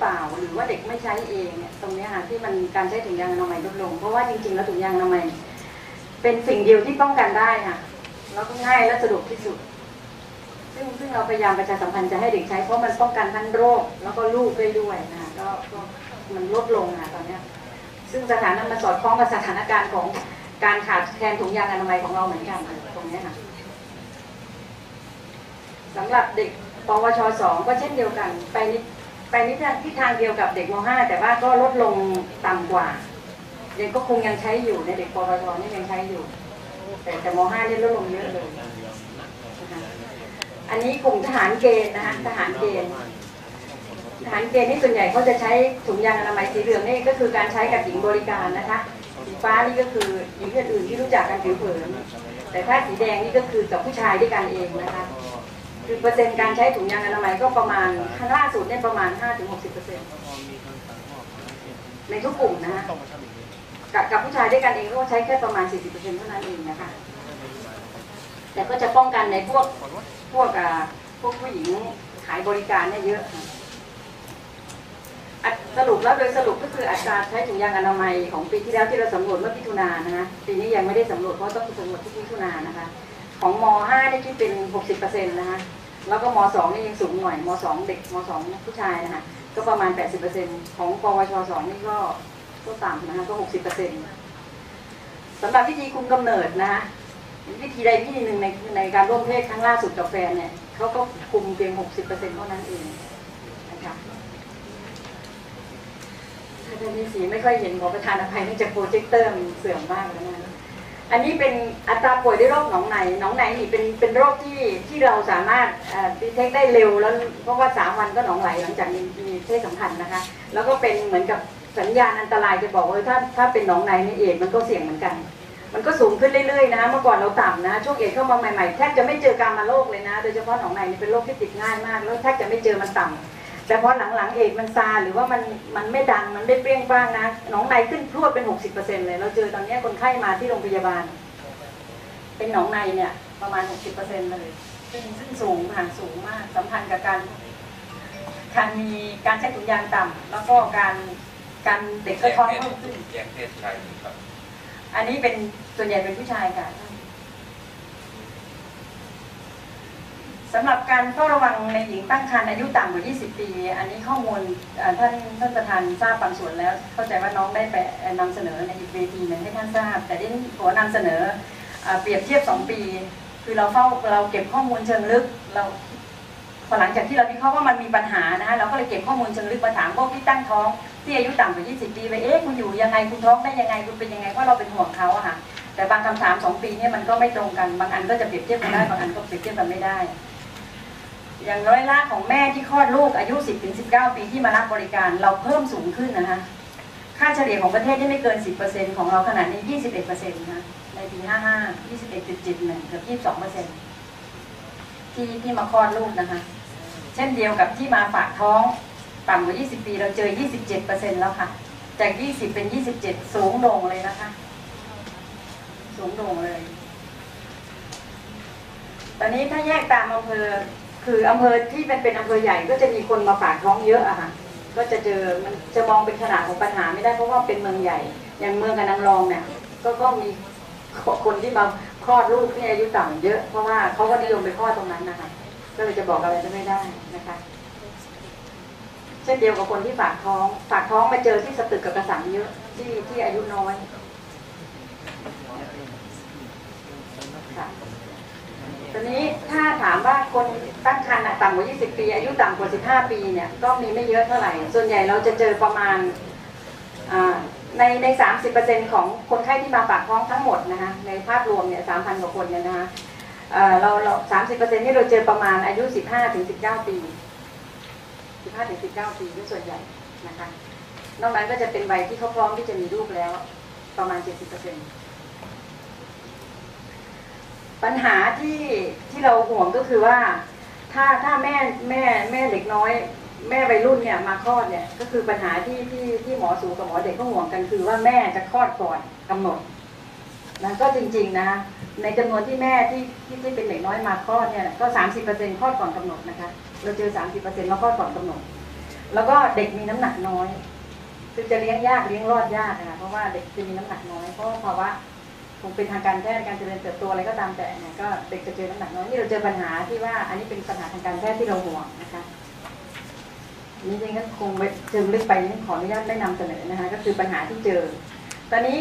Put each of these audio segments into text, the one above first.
เปล่า หรือว่าเด็กไม่ใช้เองเนี่ยตรงนี้ค่ะที่มันการใช้ถุงยางอนามัยลดลง เพราะว่าจริงๆแล้วถุงยางอนามัยเป็นสิ่งเดียวที่ป้องกันได้ค่ะแล้วก็ง่ายและสะดวกที่สุด ซึ่งซึ่งเราพยายามประชาสัมพันธ์จะให้เด็กใช้เพราะมันป้องกันทั้งโรค แล้วก็ลูกได้ด้วยนะคะก็มันลดลงค่ะตอนนี้ซึ่งสถานะมันสอดคล้องกับสถานการณ์ของการขาดแคลนถุงยางอนามัยของเราเหมือนกันตรงนี้ค่ะสำหรับเด็กปวชสองก็เช่นเดียวกัน ไปนิ ไปนิทางที่ทางเดียวกับเด็กมห้าแต่ว่าก็ลดลงต่ำกว่า เด็กก็คงยังใช้อยู่ในเด็กปวชนี่ยังใช้อยู่ แต่แต่มห้านี่ลดลงเยอะเลยนะะอันนี้กลุ่มทหารเกณฑ์นะคะทหารเกณฑ์ทหารเกณฑ์นี่ส่วนใหญ่เขาจะใช้ถุงยางอนามัยสีเหลืองนี่ก็คือการใช้กับหญิงบริการนะคะสีฟ้านี่ก็คือหญิงอื่นๆที่รู้จักกันผิวเผินแต่ถ้าสีแดงนี่ก็คือกับผู้ชายด้วยกันเองนะคะ คือเปอร์เซ็นต์การใช้ถุงยางอนามัยก็ประมาณล่าสุดเนี่ยประมาณ 5-60%ในทุกกลุ่มนะคะกับกับผู้ชายด้วยกันเองก็ใช้แค่ประมาณ 40%เท่านั้นเองนะคะ แต่ก็จะป้องกันในพวกพวกอ่าพวกผู้หญิงขายบริการเนี่ยเยอะสรุปแล้วโดยสรุปก็คืออัตราใช้ถุงยางอนามัยของปีที่แล้วที่เราสำรวจเมื่อพิถุนานะคะปีนี้ยังไม่ได้สำรวจเพราะต้องสำรวจที่พิถุนานะคะ ของม .5 นี่คิดเป็น 60%นะคะ แล้วก็ม .2 นี่ยังสูงหน่อยม .2 เด็กม .2 ผู้ชายนะคะก็ประมาณ 80%ของปวช2นี่ก็ก็ต่ำนะคะก็ 60%สำหรับวิธีคุมกำเนิดนะคะวิธีใดวิธีหนึ่งในในการร่วมเพศครั้งล่าสุดกับแฟนเนี่ยเขาก็คุมเพียง 60%เท่านั้นเองนะคะอาจารย์มีสีไม่ค่อยเห็นขอประธานอภัยเนื่องจากโปรเจคเตอร์มันเสื่อมมากแล้วนะ อันนี้เป็นอัตราป่วยด้วยโรคหนองในหนองในนี่เป็นเป็นโรคที่ที่เราสามารถดีเทคได้เร็วแล้วเพราะว่าสามวันก็หนองไหลหลังจากมีมีเพศสัมพันธ์นะคะ แล้วก็เป็นเหมือนกับสัญญาณอันตรายจะบอกว่าถ้าถ้าเป็นหนองในนี่เอดมันก็เสี่ยงเหมือนกัน มันก็สูงขึ้นเรื่อยๆนะเมื่อก่อนเราต่ำนะช่วงเอดเข้ามาใหม่ๆแทบจะไม่เจอการมาโรคเลยนะ โดยเฉพาะหนองในนี่เป็นโรคที่ติดง่ายมาก แล้วแทบจะไม่เจอมันต่ำ แต่พอหลังๆเอกมันซาหรือว่ามันมันไม่ดังมันไม่เปรี้ยงป้างนะหนองในขึ้นพรวดเป็น 60%เลย เราเจอตอนนี้คนไข้มาที่โรงพยาบาล เป็นหนองในเนี่ยประมาณ 60%เลยซึ่งซึ่งสูงค่ะสูงมากสัมพันธ์กับการการมีการใช้ถุงยางต่ำแล้วก็การการเด็กก็ท้องเพิ่มขึ้นแยกเพศชายหญิงครับ อันนี้เป็นส่วนใหญ่เป็นผู้ชายค่ะ สำหรับการเฝ้าระวังในหญิงตั้งครรภ์อายุต่ำกว่า 20 ปี อันนี้ข้อมูลท่านท่านประธานทราบบางส่วนแล้ว เข้าใจว่าน้องได้ไปเอ่อนำเสนอในอีกเวทีหนึ่งให้ท่านทราบ แต่ที่ขอนำเสนอเอ่อเปรียบเทียบ 2 ปี คือเราเฝ้าเราเก็บข้อมูลเชิงลึกเราพอหลังจากที่เราวิเคราะห์ว่ามันมีปัญหานะคะเราก็เลยเก็บข้อมูลเชิงลึกมาถามพวกที่ตั้งท้องที่อายุต่ำกว่า 20 ปีไปเอ๊ะคุณอยู่ยังไงคุณท้องได้ยังไงคุณเป็นยังไงเพราะเราเป็นห่วงเขาอะค่ะแต่บางคำถามสองปีเนี่ยมันก็ไม่ตรงกันบางอันก็จะเปรียบเทียบกันได้บางอันก็เปรียบเทียบกันไม่ได้ อย่างร้อยละของแม่ที่คลอดลูกอายุ 10ถึง19 ปีที่มารับบริการ เราเพิ่มสูงขึ้นนะคะ ค่าเฉลี่ยของประเทศที่ไม่เกิน 10%ของเราขนาดนี้ 21%นะในปี 55 21.71เกือบ22%ที่ที่มาคลอดลูกนะคะ เช่นเดียวกับที่มาฝากท้องต่ำกว่า 20 ปีเราเจอ 27%แล้วค่ะ จาก 20 เป็น 27 สูงโด่งเลยนะคะ สูงโด่งเลย ตอนนี้ถ้าแยกตามอำเภอ คืออำเภอที่เป็นเป็นอำเภอใหญ่ก็จะมีคนมาฝากท้องเยอะอะค่ะ ก็จะเจอมันจะมองเป็นขนาดของปัญหาไม่ได้เพราะว่าเป็นเมืองใหญ่ อย่างเมืองกับนางรองเนี่ยก็ก็มีคนที่มาคลอดลูกที่อายุต่ำเยอะ เพราะว่าเขาก็นิยมไปคลอดตรงนั้นนะคะ ก็เลยจะบอกอะไรจะไม่ได้นะคะเช่นเดียวกับคนที่ฝากท้อง ฝากท้องมาเจอที่สตึกกับกระสังเยอะที่ที่อายุน้อยค่ะ ตอนนี้ถ้าถามว่าคนตั้งครรภ์อะต่ำกว่า 20 ปี อายุต่ำกว่า 15 ปีเนี่ยก็มีไม่เยอะเท่าไหร่ ส่วนใหญ่เราจะเจอประมาณในใน 30%ของคนไข้ที่มาฝากท้องทั้งหมดนะคะในภาพรวมเนี่ย3,000 กว่าคนเนี่ยนะคะเราเรา30%นี่เราเจอประมาณอายุ 15ถึง19 ปี 15ถึง19 ปีด้วยส่วนใหญ่นะคะนอกนั้นก็จะเป็นวัยที่เขาพร้อมที่จะมีลูกแล้วประมาณ 70% ปัญหาที่ที่เราห่วงก็คือว่า ถ้าถ้าแม่แม่แม่เด็กน้อย แม่วัยรุ่นเนี่ยมาคลอดเนี่ยก็คือปัญหาที่ที่ที่หมอสูกับหมอเด็กก็ห่วงกันคือว่าแม่จะคลอดก่อนกำหนดนะก็จริงๆนะในจำนวนที่แม่ที่ที่ที่เป็นเด็กน้อยมาคลอดเนี่ยก็30%คลอดก่อนกำหนดนะคะเราเจอสามสิบเปอร์เซ็นมาคลอดก่อนกำหนด แล้วก็เด็กมีน้ำหนักน้อย คือจะเลี้ยงยากเลี้ยงรอดยากนะคะเพราะว่าเด็กจะมีน้ำหนักน้อยเพราะภาวะ คงเป็นทางการแพทย์การเจริญเติบโตอะไรก็ตามแต่เนี่ยก็เด็กจะเจอน้ำหนักน้อยนี่เราเจอปัญหาที่ว่าอันนี้เป็นปัญหาทางการแพทย์ที่เราห่วงนะคะนี่จริงก็คงไปเชิงลึกไปนี่ขออนุญาตได้นำเสนอนะคะก็คือปัญหาที่เจอ ตอนนี้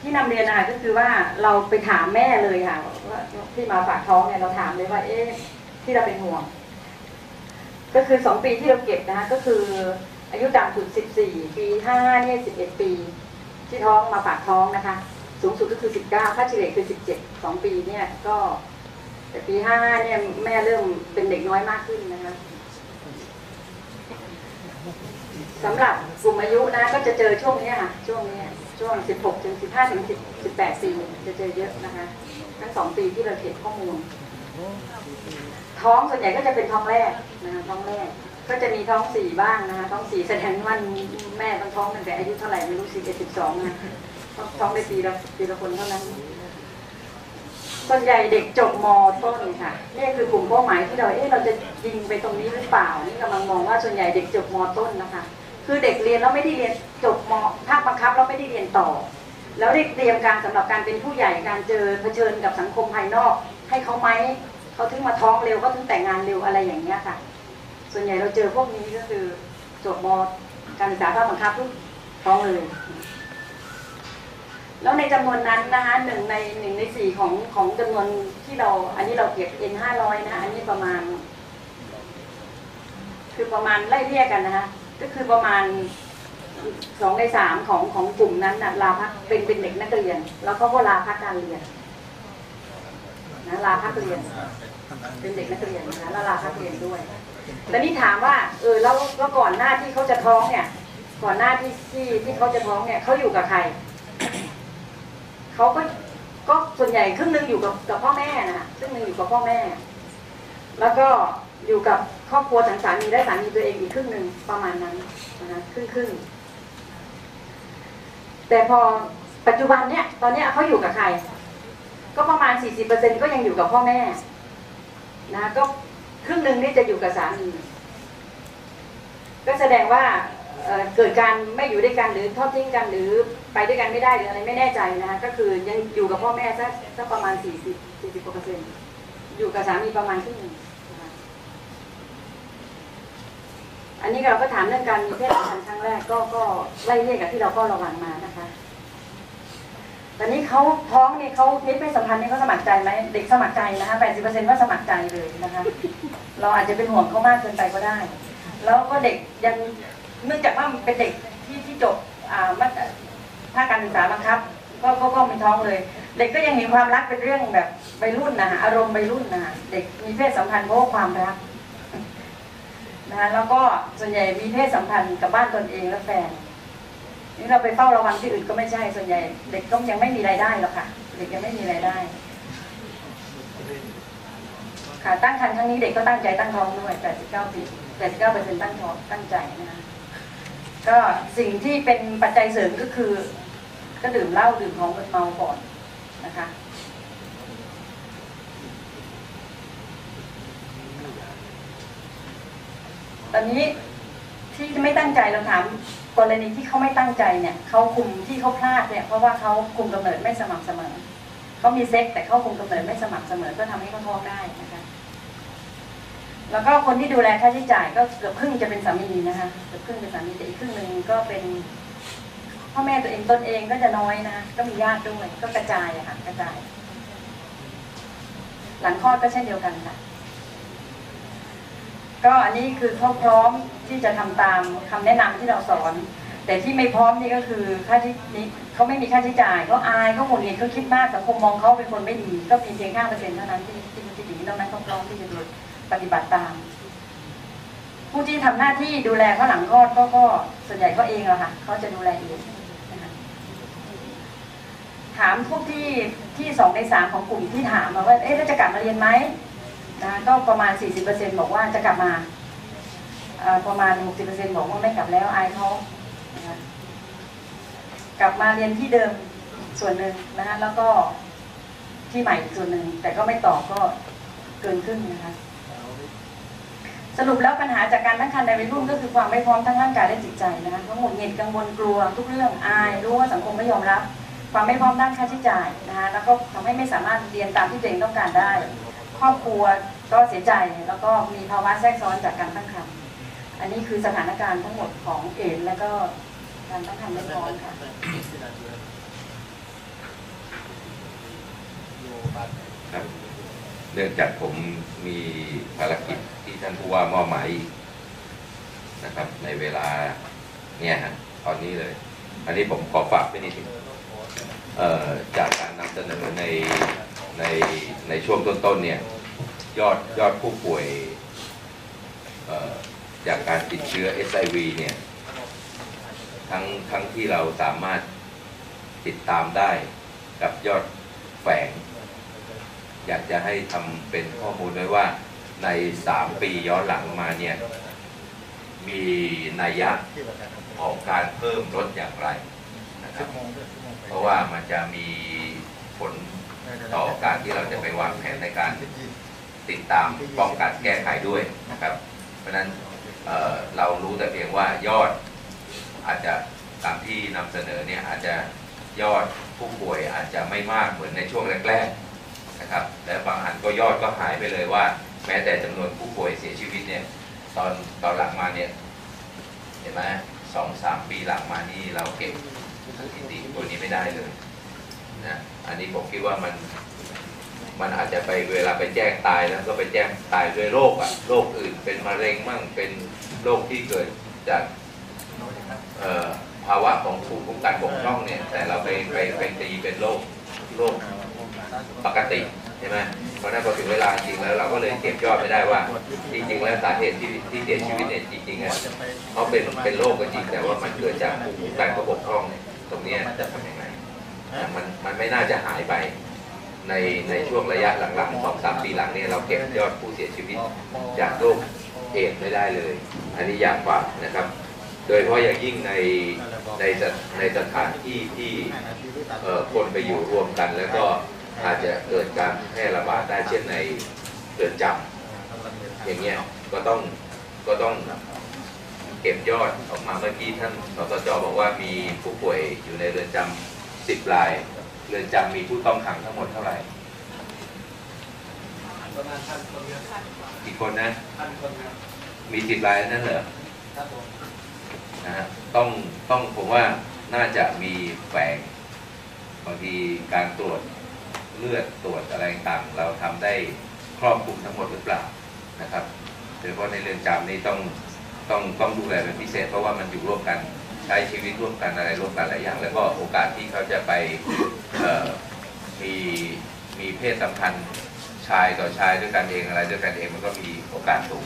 ที่นำเรียนนะคะก็คือว่าเราไปถามแม่เลยค่ะว่าที่มาฝากท้องเนี่ยเราถามเลยว่า เอ๊ะที่เราเป็นห่วง ก็คือสองปีที่เราเก็บนะคะก็คืออายุต่ำสุดสิบสี่ปีห้าเนี่ยสิบเอ็ดปี ที่ท้องมาฝากท้องนะคะ สูงสุดก็คือสิบเก้าค่าเฉลี่ยคือสิบเจ็ดสองปีเนี่ยก็ แต่ปีห้าเนี่ยแม่เริ่มเป็นเด็กน้อยมากขึ้นนะคะสำหรับกลุ่มอายุนะก็จะเจอช่วงนี้ค่ะ ช่วงนี้ช่วงสิบหกถึงสิบห้าถึงสิบสิบแปดปีจะเจอเยอะนะคะ ทั้งสองปีที่เราเก็บข้อมูล ท้องส่วนใหญ่ก็จะเป็นท้องแรกนะคะท้องแรก ก็จะมีท้องสี่บ้างนะคะท้องสี่แสดงว่าแม่ต้องท้องตั้งแต่อายุเท่าไหร่ไม่รู้สิบเอ็ดสิบสองนะ ท้องได้ปีละปีละคนเท่านั้น ส่วนใหญ่เด็กจบมต้นค่ะนี่คือกลุ่มเป้าหมายที่เราเอ๊ะเราจะยิงไปตรงนี้หรือเปล่า นี่กำลังมองว่าส่วนใหญ่เด็กจบมต้นนะคะ คือเด็กเรียนแล้วไม่ได้เรียนจบมภาคบังคับแล้วไม่ได้เรียนต่อ แล้วได้เตรียมการสำหรับการเป็นผู้ใหญ่การเจอเผชิญกับสังคมภายนอก ให้เขาไหมเขาถึงมาท้องเร็วเขาถึงแต่งงานเร็วอะไรอย่างเงี้ยค่ะ ส่วนใหญ่เราเจอพวกนี้ก็คือจบมการศึกษาภาคบังคับทุกท้องเลย แล้วในจำนวนนั้นนะคะหนึ่งในหนึ่งในสี่ของของจำนวนที่เรา อันนี้เราเก็บ N ห้าร้อยนะอันนี้ประมาณ คือประมาณไล่เรียกกันนะคะก็คือประมาณสองในสามของของกลุ่มนั้นนะลาพักเป็นเป็นเด็กนักเรียน แล้วเขาก็ลาพักการเรียนนะลาพักเรียน เป็นเด็กนักเรียนนะคะแล้วลาพักเรียนด้วยแต่นี่ถามว่าเออแล้วแล้วก่อนหน้าที่เขาจะท้องเนี่ย ก่อนหน้าที่ที่ที่เขาจะท้องเนี่ยเขาอยู่กับใคร เขาก็ก็ส่วนใหญ่ครึ่งหนึ่งอยู่กับกับพ่อแม่นะคะครึ่งหนึ่งอยู่กับพ่อแม่ แล้วก็อยู่กับครอบครัวทางสามีและสามีตัวเองอีกครึ่งหนึ่งประมาณนั้นนะคะครึ่งครึ่งแต่พอปัจจุบันเนี่ยตอนเนี้ยเขาอยู่กับใคร ก็ประมาณ 40%ก็ยังอยู่กับพ่อแม่นะก็ครึ่งหนึ่งนี่จะอยู่กับสามีก็แสดงว่า เกิดการไม่อยู่ด้วยกันหรือทอดทิ้งกันหรือไปด้วยกันไม่ได้หรืออะไรไม่แน่ใจนะคะก็คือยังอยู่กับพ่อแม่สักสักประมาณ 40 40กว่าเปอร์เซ็นต์อยู่กับสามีประมาณครึ่งหนึ่งอันนี้เราก็ถามเรื่องการมีเพศสัมพันธ์ครั้งแรกก็ก็ไล่เรียกกับที่เราก็ระวังมานะคะ ตอนนี้เขาท้องนี่เขามีเพศสัมพันธ์นี่เขาสมัครใจไหมเด็กสมัครใจนะคะ80%ว่าสมัครใจเลยนะคะ เราอาจจะเป็นห่วงเขามากเกินไปก็ได้ แล้วก็เด็กยัง เนื่องจากว่ามันเป็นเด็กที่ที่จบอ่ามัธภาคการศึกษาบังคับ ก็ก็ก็มีท้องเลย เด็กก็ยังเห็นความรักเป็นเรื่องแบบวัยรุ่นนะคะอารมณ์วัยรุ่นนะคะเด็กมีเพศสัมพันธ์เพราะความรักนะคะแล้วก็ส่วนใหญ่มีเพศสัมพันธ์กับบ้านตนเองและแฟนนี่เราไปเฝ้าระวังที่อื่นก็ไม่ใช่ส่วนใหญ่ เด็กก็ยังไม่มีรายได้หรอกค่ะ เด็กยังไม่มีรายได้ ค่ะตั้งครรภ์ครั้งนี้เด็กก็ตั้งใจตั้งท้องด้วย 89 ปี 89เปอร์เซ็นต์ตั้งท้องตั้งใจนะคะ ก็สิ่งที่เป็นปัจจัยเสริมก็คือ ก็ดื่มเหล้าดื่มของมึนเมาก่อนนะคะตอนนี้ที่ไม่ตั้งใจเราถามกรณีที่เขาไม่ตั้งใจเนี่ยเขาคุมที่เขาพลาดเนี่ยเพราะว่าเขาคุมกำเนิดไม่สม่ำเสมอเขามีเซ็กแต่เขาคุมกำเนิดไม่สม่ำเสมอก็ทำให้เขาท้องได้นะคะ แล้วก็คนที่ดูแลค่าใช้จ่ายก็เกือบครึ่งจะเป็นสามีนะคะเกือบครึ่งเป็นสามีแต่อีกครึ่งหนึ่งก็เป็นพ่อแม่ตัวเองตนเองก็จะน้อยนะก็มีญาติด้วยก็กระจายอะค่ะกระจาย หลังคลอดก็เช่นเดียวกันค่ะก็อันนี้คือเขาพร้อมที่จะทำตามคำแนะนำที่เราสอน แต่ที่ไม่พร้อมนี่ก็คือค่าที่นี้เขาไม่มีค่าใช้จ่ายเขาอายเขาหงุดหงิดเขาคิดมากสังคมมองเขาเป็นคนไม่ดี ก็เพียงเพียงห้าเปอร์เซ็นต์เท่านั้นที่ที่ที่ดีนอกนั้นเขาพร้อมที่จะดู ปฏิบัติตาม ผู้ที่ทำหน้าที่ดูแลเขาหลังคลอดก็ก็ส่วนใหญ่ก็เองอะค่ะเขาจะดูแลเองถามพวกที่ที่สองในสามของกลุ่มที่ถามมาว่า เอ๊ะแล้วจะกลับมาเรียนไหมนะก็ประมาณ 40%บอกว่าจะกลับมาประมาณ 60%บอกว่าไม่กลับแล้วอายเขานะกลับมาเรียนที่เดิมส่วนหนึ่งนะคะแล้วก็ที่ใหม่อีกส่วนหนึ่งแต่ก็ไม่ตอบก็เกินครึ่งนะคะ สรุปแล้วปัญหาจากการตั้งครรภ์ในวัยรุ่นก็คือความไม่พร้อมทั้งร่างกายและจิตใจนะคะทั้งหมดเหตุกังวลกลัว ทุกเรื่องอายรู้ว่าสังคมไม่ยอมรับ ความไม่พร้อมด้านค่าใช้จ่ายนะคะแล้วก็ทำให้ไม่สามารถเรียนตามที่ตัวเองต้องการได้ ครอบครัวก็เสียใจแล้วก็มีภาวะแทรกซ้อนจากการตั้งครรภ์อันนี้คือสถานการณ์ทั้งหมดของเอดส์และก็การตั้งครรภ์ไม่พร้อมค่ะครับ เนื่องจากผมมีภารกิจที่ท่านผู้ว่ามอบหมายนะครับ ในเวลาเนี่ยฮะตอนนี้เลย อันนี้ผมขอฝากไว้นิดนึงเอ่อจากการนำเสนอในในในช่วงต้นๆเนี่ย ยอดยอดผู้ป่วยจากการติดเชื้อ SIV เนี่ย ทั้งทั้งที่เราสามารถติดตามได้กับยอดแฝง อยากจะให้ทำเป็นข้อมูลไว้ว่าใน 3 ปีย้อนหลังมาเนี่ย มีนัยยะของการเพิ่มลดอย่างไรนะครับเพราะว่ามันจะมีผลต่อการที่เราจะไปวางแผนในการติดตามป้องกันแก้ไขด้วยนะครับ เพราะฉะนั้นเเรารู้แต่เพียงว่ายอดอาจจะตามที่นำเสนอเนี่ยอาจจะยอดผู้ป่วยอาจจะไม่มากเหมือนในช่วงแรกๆ นะครับและบางอันก็ยอดก็หายไปเลยว่า แม้แต่จำนวนผู้ป่วยเสียชีวิตเนี่ยตอนตอนหลังมาเนี่ยเห็นไหมสองสามปีหลังมานี่เราเก็บสถิติตัวนี้ไม่ได้เลยนะอันนี้ผมคิดว่ามันมันอาจจะไปเวลาไปแจ้งตายแล้วก็ไปแจ้งตายด้วยโรคอะโรคอื่นเป็นมะเร็งมั่งเป็นโรคที่เกิดจากเอ่อภาวะของภูมิคุ้มกันบกพร่องเนี่ยแต่เราไปไปไปตีเป็นโรคโรคปกติ ช่ไหมเพราะนั้นพอถึงเวลาจริงแล้วเราก็เลยเก็บยอดไม่ได้ว่า จริง ๆ แล้วสาเหตุที่ที่เสียชีวิตเนี่ยจริงๆอะเขาเป็นเป็นโรคก็จริงแต่ว่ามันเกิดจากภูมิคุ้มกันเขาบกพร่องเนี่ยตรงนี้จะทำยังไงมันมันไม่น่าจะหายไปในในช่วงระยะหลังๆสองสามปีหลังเนี่ยเราเก็บยอดผู้เสียชีวิตจากโรคเอดไม่ได้เลย อันนี้อยากฝากนะครับ โดยเฉพาะอย่างยิ่งในในในสถานที่ที่คนไปอยู่รวมกันแล้วก็ อาจจะเกิดการแพร่ระบาดได้เช่นในเรือนจำอย่างเงี้ยก็ต้องก็ต้องเก็บยอดออกมาเมื่อกี้ท่านสสจบอกว่ามีผู้ป่วยอยู่ในเรือนจำสิบราย เรือนจำมีผู้ต้องขังทั้งหมดเท่าไหร่ประมาณพันคนครับกี่คนนะพันคนครับมีสิบรายนั่นเหรอครับผมนะฮะต้องต้องผมว่าน่าจะมีแฝงบางทีการตรวจ เลือดตรวจอะไรต่างเราทำได้ครอบคลุมทั้งหมดหรือเปล่านะครับโดยเฉพาะในเรือนจำนี่ต้องต้องต้องดูแลเป็นพิเศษ เพราะว่ามันอยู่ร่วมกันใช้ชีวิตร่วมกันอะไรร่วมกันหลายอย่าง แล้วก็โอกาสที่เขาจะไปมีมีเพศสัมพันธ์ชายต่อชายด้วยกันเองอะไรด้วยกันเองมันก็มีโอกาสสูง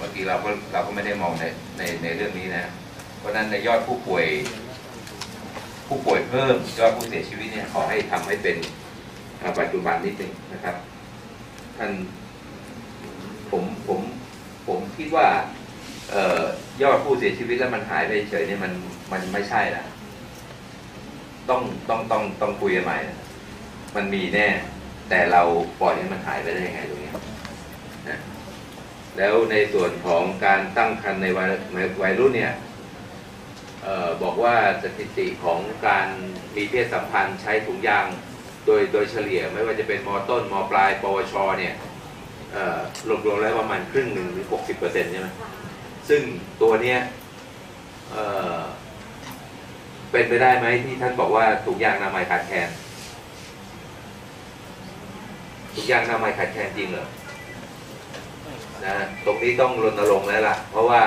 บางทีเราก็เราก็ไม่ได้มองในในในเรื่องนี้นะ เพราะฉะนั้นในยอดผู้ป่วย ผู้ป่วยเพิ่มยอดผู้เสียชีวิตเนี่ยขอให้ทำให้เป็น ปัจจุบันนิดหนึ่งนะครับ ท่านผมผมผมคิดว่าออยอดผู้เสียชีวิตแล้วมันหายไปเฉยเนี่ยมันมันไม่ใช่ละต้องต้องต้องต้องคุยกันใหม่นะมันมีแน่ แต่เราปล่อยให้มันหายไปได้ยังไงตรงนี้นะแล้วในส่วนของการตั้งครรภ์ในวัยวัยรุ่นเนี่ยออบอกว่าสถิติของการมีเพศสัมพันธ์ใช้ถุงยาง โดยโดยเฉลี่ยไม่ว่าจะเป็นมต้นมปลาย ปวชเนี่ยรวมๆแล้วประมาณครึ่งหนึ่งหรือ 60เปอร์เซ็นต์ใช่ไหมซึ่งตัวเนี้ยเเป็นไปได้ไหมที่ท่านบอกว่าถุงยางนามัยขาดแคลนถุงยางนามัยขาดแคลนจริงเหรอนะตรงนี้ต้องรณรงค์แล้วล่ะ เพราะว่า